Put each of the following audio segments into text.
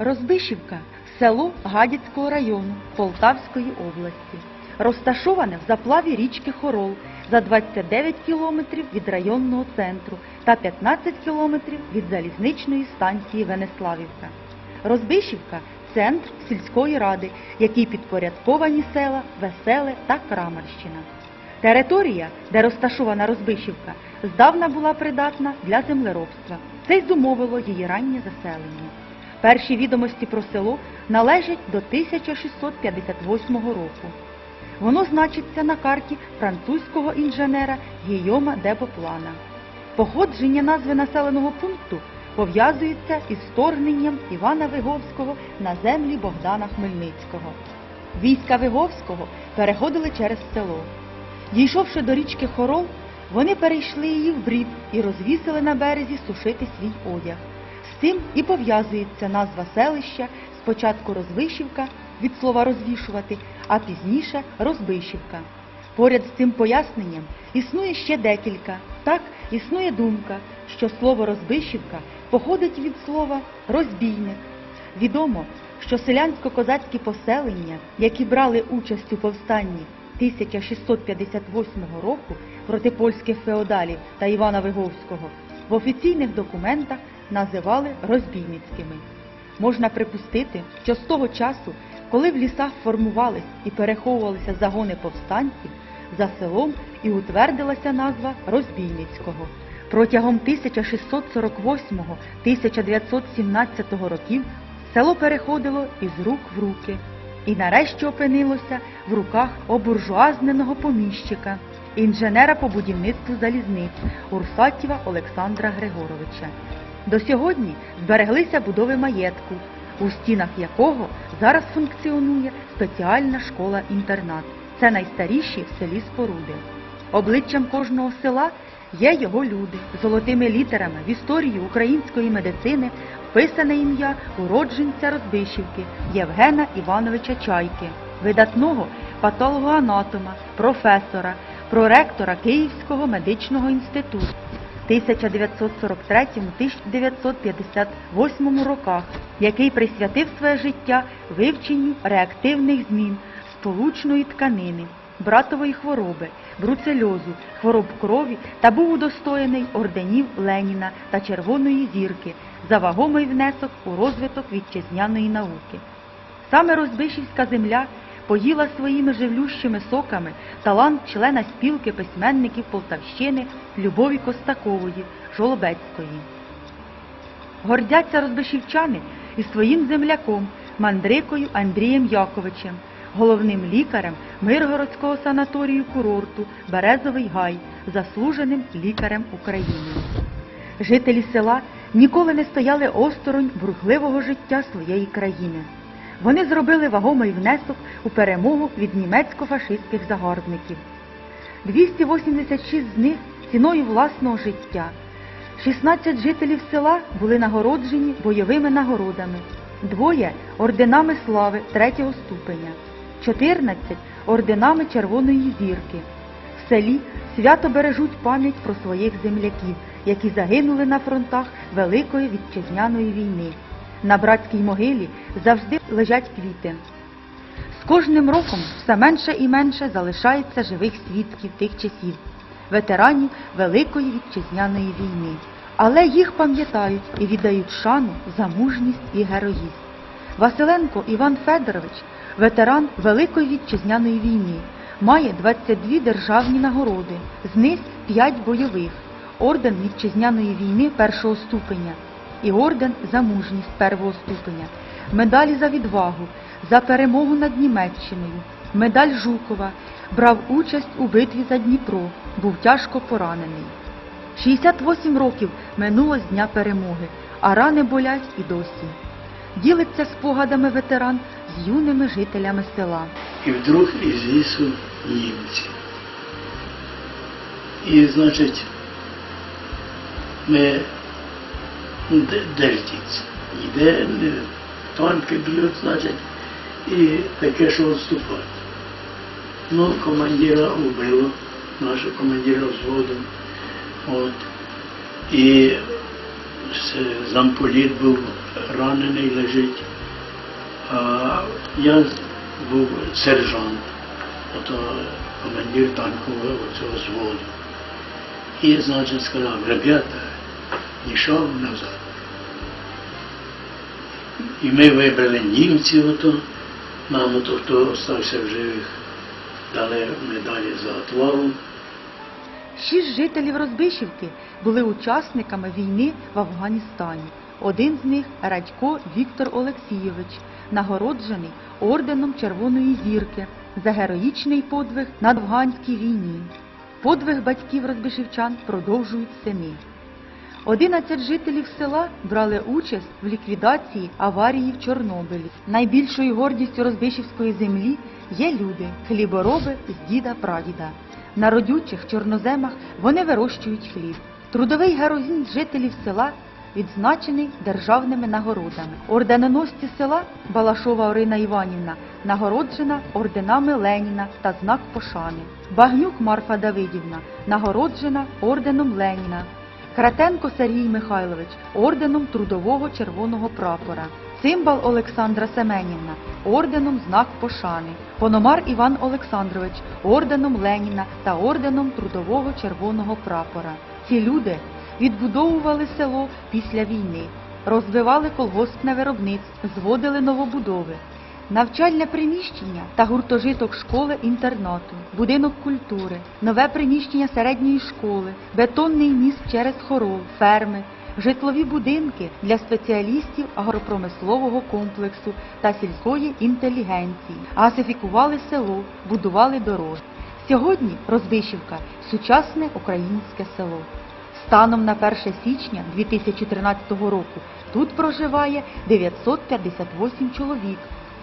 Розбишівка село Гадяцького району Полтавської області. Розташоване в заплаві річки Хорол за 29 кілометрів від районного центру та 15 кілометрів від залізничної станції Венеславівка. Розбишівка центр сільської ради, якій підпорядковані села Веселе та Крамарщина. Територія, де розташована Розбишівка, здавна була придатна для землеробства. Це й зумовило її раннє заселення. Перші відомості про село належать до 1658 року. Воно значиться на карті французького інженера Гійома де Боплана. Походження назви населеного пункту пов'язується із вторгненням Івана Виговського на землі Богдана Хмельницького. Війська Виговського переходили через село. Дійшовши до річки Хорол, вони перейшли її в брід і розвісили на березі сушити свій одяг. Цим і пов'язується назва селища спочатку Розвишівка від слова розвішувати, а пізніше Розбишівка. Поряд з цим поясненням існує ще декілька. Так, існує думка, що слово Розбишівка походить від слова розбійник. Відомо, що селянсько-козацькі поселення, які брали участь у повстанні 1658 року проти польських феодалів та Івана Виговського, в офіційних документах називали розбійницькими. Можна припустити, що з того часу, коли в лісах формувались і переховувалися загони повстанців, за селом і утвердилася назва Розбійницького. Протягом 1648-1917 років село переходило із рук в руки і нарешті опинилося в руках обуржуазненого поміщика, інженера по будівництву залізниць Урсатєва Олександра Григоровича. До сьогодні збереглися будови маєтку, у стінах якого зараз функціонує спеціальна школа-інтернат. Це найстаріші в селі споруди. Обличчям кожного села є його люди. Золотими літерами в історію української медицини вписане ім'я уродженця Розбишівки Євгена Івановича Чайки, видатного патологоанатома, професора, проректора Київського медичного інституту. 1943-1958 роках, який присвятив своє життя вивченню реактивних змін сполучної тканини, братової хвороби, бруцельозу, хвороб крові та був удостоєний орденів Леніна та Червоної зірки за вагомий внесок у розвиток вітчизняної науки. Саме Розбишівська земля поїла своїми живлющими соками талант члена спілки письменників Полтавщини Любові Костакової Жолобецької. Гордяться розбишівчани і своїм земляком Мандрикою Андрієм Яковичем, головним лікарем Миргородського санаторію курорту Березовий Гай, заслуженим лікарем України. Жителі села ніколи не стояли осторонь бурхливого життя своєї країни. Вони зробили вагомий внесок у перемогу від німецько-фашистських загарбників. 286 з них ціною власного життя. 16 жителів села були нагороджені бойовими нагородами, двоє орденами слави третього ступеня, 14 орденами Червоної зірки. В селі свято бережуть пам'ять про своїх земляків, які загинули на фронтах Великої вітчизняної війни. На братській могилі завжди лежать квіти. З кожним роком все менше і менше залишається живих свідків тих часів, ветеранів Великої вітчизняної війни. Але їх пам'ятають і віддають шану за мужність і героїзм. Василенко Іван Федорович, ветеран Великої вітчизняної війни, має 22 державні нагороди, з них 5 бойових, орден вітчизняної війни першого ступеня і орден за мужність первого ступеня, медалі за відвагу, за перемогу над Німеччиною, медаль Жукова, брав участь у битві за Дніпро, був тяжко поранений. 68 років минуло з дня перемоги, а рани болять і досі. Ділиться спогадами ветеран з юними жителями села. І вдруг із лісу німці. І, значить, ми ну, де, танки б'ють, значить, і таке, що відступати. Ну, командира убило, нашого командира взводу. От. І замполіт був ранений, лежить. А я був сержант, ото командир танкового цього взводу. І, значить, сказав, ребята, йшов назад. І ми вибрали німців, ото, нам ото, хто залишився в живих, дали медалі за отвагу. Шість жителів Розбишівки були учасниками війни в Афганістані. Один з них Радько Віктор Олексійович, нагороджений орденом Червоної зірки за героїчний подвиг на афганській війні. Подвиг батьків розбишівчан продовжують сини. 11 жителів села брали участь в ліквідації аварії в Чорнобилі. Найбільшою гордістю Розбишівської землі є люди, хлібороби з діда прадіда. На родючих чорноземах вони вирощують хліб. Трудовий героїзм жителів села відзначений державними нагородами. Орденоносці села Балашова Орина Іванівна нагороджена орденами Леніна та знак пошани. Багнюк Марфа Давидівна нагороджена орденом Леніна. Кратенко Сергій Михайлович орденом Трудового Червоного прапора. Цимбал Олександра Семенівна орденом Знак Пошани. Пономар Іван Олександрович орденом Леніна та орденом Трудового Червоного прапора. Ці люди відбудовували село після війни, розвивали колгоспне виробництво, зводили новобудови. Навчальне приміщення та гуртожиток школи-інтернату, будинок культури, нове приміщення середньої школи, бетонний міст через хорол, ферми, житлові будинки для спеціалістів агропромислового комплексу та сільської інтелігенції, гасифікували село, будували дороги. Сьогодні Розбишівка сучасне українське село. Станом на 1 січня 2013 року тут проживає 958 чоловік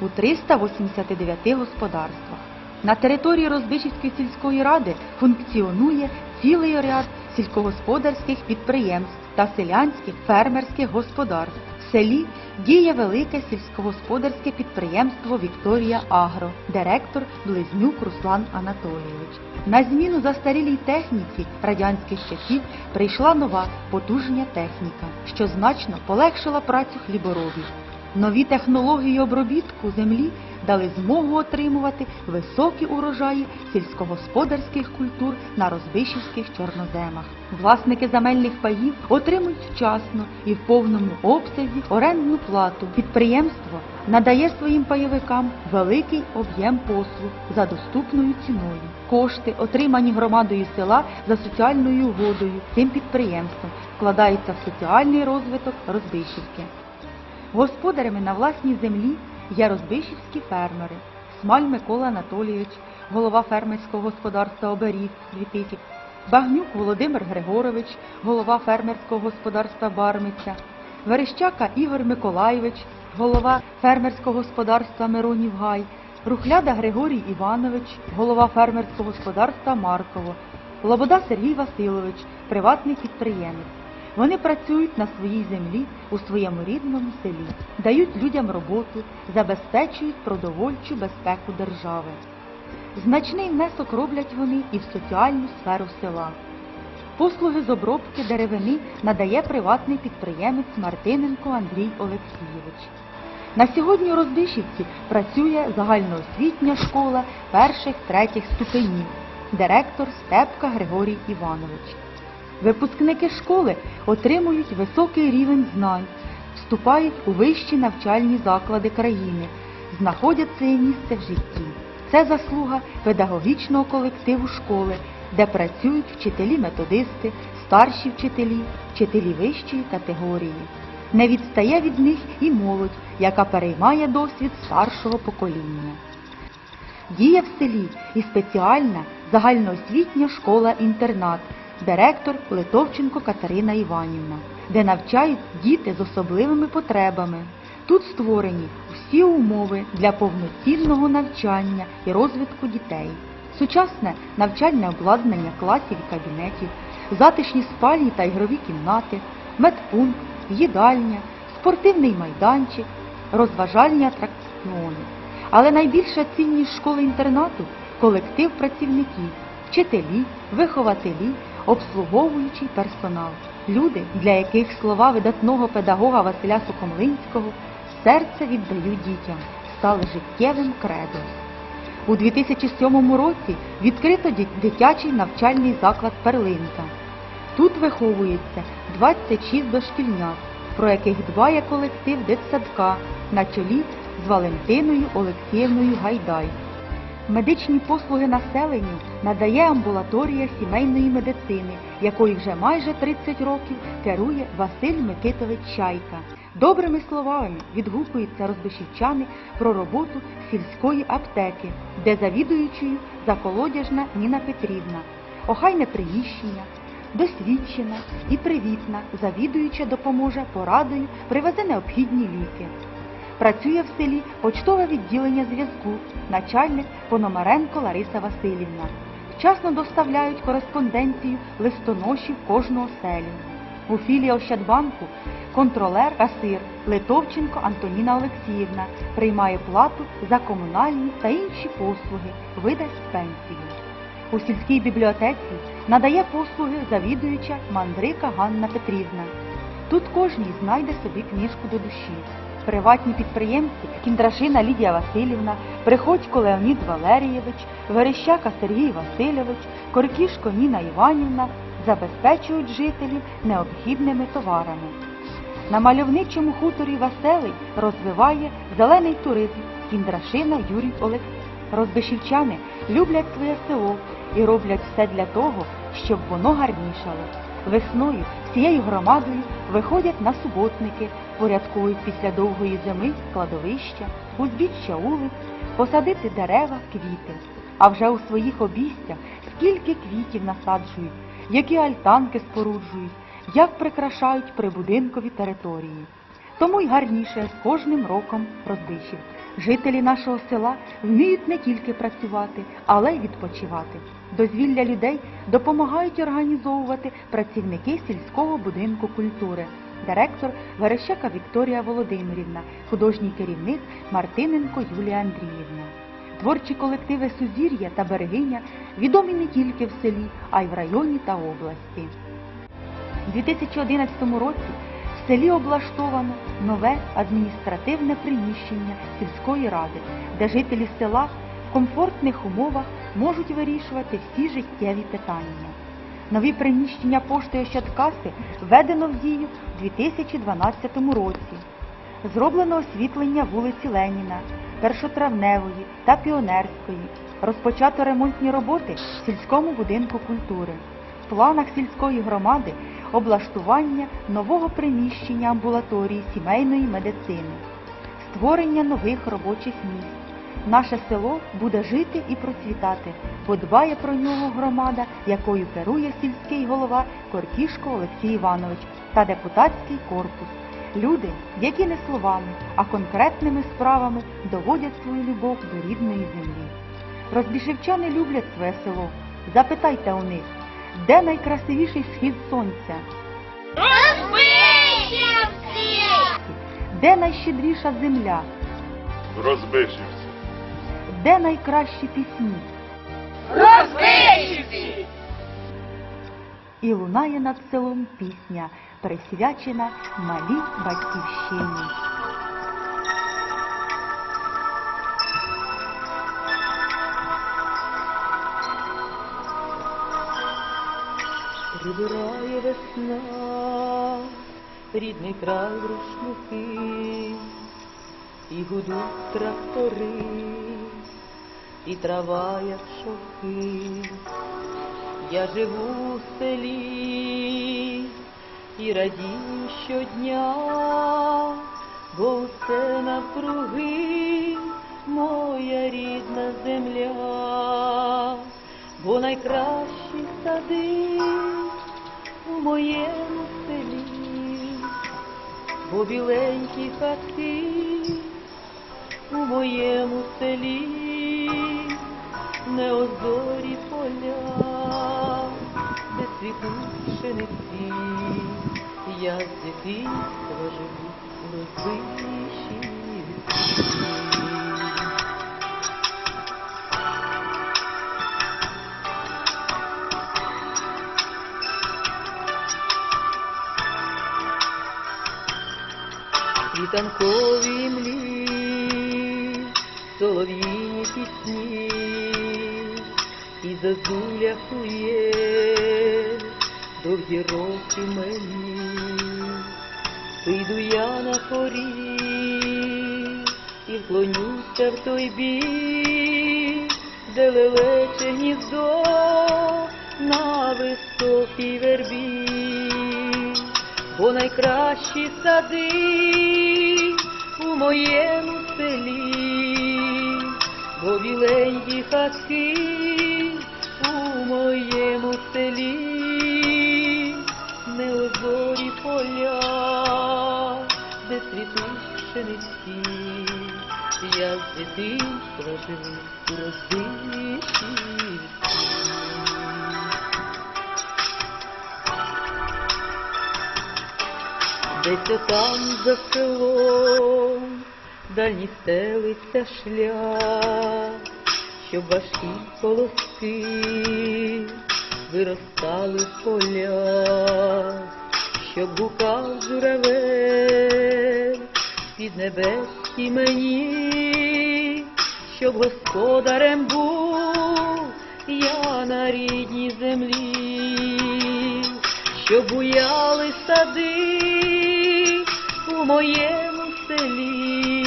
у 389 господарствах. На території Розбишівської сільської ради функціонує цілий ряд сільськогосподарських підприємств та селянських фермерських господарств. В селі діє велике сільськогосподарське підприємство Вікторія Агро, директор Близнюк Руслан Анатолійович. На зміну застарілій техніці радянських часів прийшла нова потужня техніка, що значно полегшила працю хліборобів. Нові технології обробітку землі дали змогу отримувати високі урожаї сільськогосподарських культур на розбишівських чорноземах. Власники земельних паїв отримують вчасно і в повному обсязі орендну плату. Підприємство надає своїм пайовикам великий об'єм послуг за доступною ціною. Кошти, отримані громадою села за соціальною угодою цим підприємством, вкладаються в соціальний розвиток Розбишівки. Господарями на власній землі є розбишівські фермери. Смаль Микола Анатолійович, голова фермерського господарства Оберіг 2000, Багнюк Володимир Григорович, голова фермерського господарства Бармиця, Верещака Ігор Миколайович, голова фермерського господарства Миронів Гай, Рухляда Григорій Іванович, голова фермерського господарства Марково, Лобода Сергій Васильович, приватний підприємець. Вони працюють на своїй землі у своєму рідному селі, дають людям роботу, забезпечують продовольчу безпеку держави. Значний внесок роблять вони і в соціальну сферу села. Послуги з обробки деревини надає приватний підприємець Мартиненко Андрій Олексійович. На сьогодні у Роздишівці працює загальноосвітня школа перших третіх ступенів, директор Степка Григорій Іванович. Випускники школи отримують високий рівень знань, вступають у вищі навчальні заклади країни, знаходять своє місце в житті. Це заслуга педагогічного колективу школи, де працюють вчителі-методисти, старші вчителі, вчителі вищої категорії. Не відстає від них і молодь, яка переймає досвід старшого покоління. Діє в селі і спеціальна загальноосвітня школа-інтернат, директор Литовченко Катерина Іванівна, де навчають діти з особливими потребами. Тут створені всі умови для повноцінного навчання і розвитку дітей. Сучасне навчальне обладнання класів і кабінетів, затишні спальні та ігрові кімнати, медпункт, їдальня, спортивний майданчик, розважальні атракціони. Але найбільша цінність школи-інтернату колектив працівників, вчителі, вихователі, обслуговуючий персонал. Люди, для яких слова видатного педагога Василя Сухомлинського серце віддають дітям, стали життєвим кредом. У 2007 році відкрито дитячий навчальний заклад Перлинка. Тут виховується 26 дошкільнят, про яких дбає колектив дитсадка на чолі з Валентиною Олексіївною Гайдай. Медичні послуги населенню надає амбулаторія сімейної медицини, якою вже майже 30 років керує Василь Микитович Чайка. Добрими словами відгукуються розбишівчани про роботу сільської аптеки, де завідуючою заколодяжна Ніна Петрівна, охайне приміщення, досвідчена і привітна, завідуюча допоможе порадою, привезе необхідні ліки. Працює в селі почтове відділення зв'язку, начальник Пономаренко Лариса Васильівна. Вчасно доставляють кореспонденцію листоношів кожного селі. У філії Ощадбанку контролер касир Литовченко Антоніна Олексіївна приймає плату за комунальні та інші послуги, видасть пенсію. У сільській бібліотеці надає послуги завідуюча мандрика Ганна Петрівна. Тут кожній знайде собі книжку до душі. Приватні підприємці Кіндрашина Лідія Васильівна, Приходько Леонід Валерійович, Верещака Сергій Васильович, Коркішко Ніна Іванівна забезпечують жителів необхідними товарами. На мальовничому хуторі Веселий розвиває зелений туризм Кіндрашина Юрій Олексій. Розбишівчани люблять своє село і роблять все для того, щоб воно гарнішало. Весною всією громадою виходять на суботники, порядкують після довгої зими кладовища, узбіччя вулиць, посадити дерева, квіти. А вже у своїх обійстях скільки квітів насаджують, які альтанки споруджують, як прикрашають прибудинкові території. Тому й гарніше з кожним роком розбишів. Жителі нашого села вміють не тільки працювати, але й відпочивати. Дозвілля людей допомагають організовувати працівники сільського будинку культури, директор Верещака Вікторія Володимирівна, художній керівник Мартиненко Юлія Андріївна. Творчі колективи Сузір'я та Берегиня відомі не тільки в селі, а й в районі та області. У 2011 році в селі облаштовано нове адміністративне приміщення сільської ради, де жителі села в комфортних умовах можуть вирішувати всі життєві питання. Нові приміщення пошти Ощадкаси введено в дію у 2012 році. Зроблено освітлення вулиці Леніна, Першотравневої та Піонерської. Розпочато ремонтні роботи в сільському будинку культури. В планах сільської громади облаштування нового приміщення амбулаторії сімейної медицини, створення нових робочих місць. Наше село буде жити і процвітати, бо дбає про нього громада, якою керує сільський голова Коркішко Олексій Іванович та депутатський корпус. Люди, які не словами, а конкретними справами доводять свою любов до рідної землі. Розбішевчани люблять своє село. Запитайте у них, де найкрасивіший схід сонця, Розбишівці! де найщедріша земля, Розбишився. Де найкращі пісні. Розбишівці! І лунає над селом пісня, присвячена малій батьківщині. Прибирає весна, рідний край рушники, і гудуть трактори, і трава, як шовки. Я живу в селі і радію щодня, бо все навкруги моя рідна земля, бо найкращі сади у моєму селі, бо біленькі хати у моєму селі, неозорі поля, де цвітуть пшениці, я з дитинства живу в розбитій Вітанкові і зозуля хує, довгі роки мені, Прийду я на порі і вклонюся в той бік, де лелече гніздо на високій вербі, бо найкращі сади у моєму селі, бо біленькі хатки дитинства живу у роздиші. Десь отам за селом дальні стелиться шлях, щоб важкі колоски виростали в полях, щоб гукав журавель під небесні мені, щоб господарем був я на рідній землі, щоб буяли сади у моєму селі,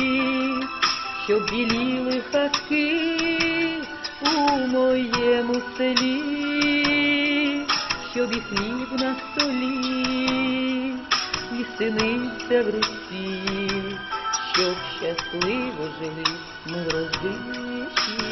щоб біліли хатки у моєму селі, щоб і хліб на столі, і синиця в руці, щоб щасливо жили ми родичі.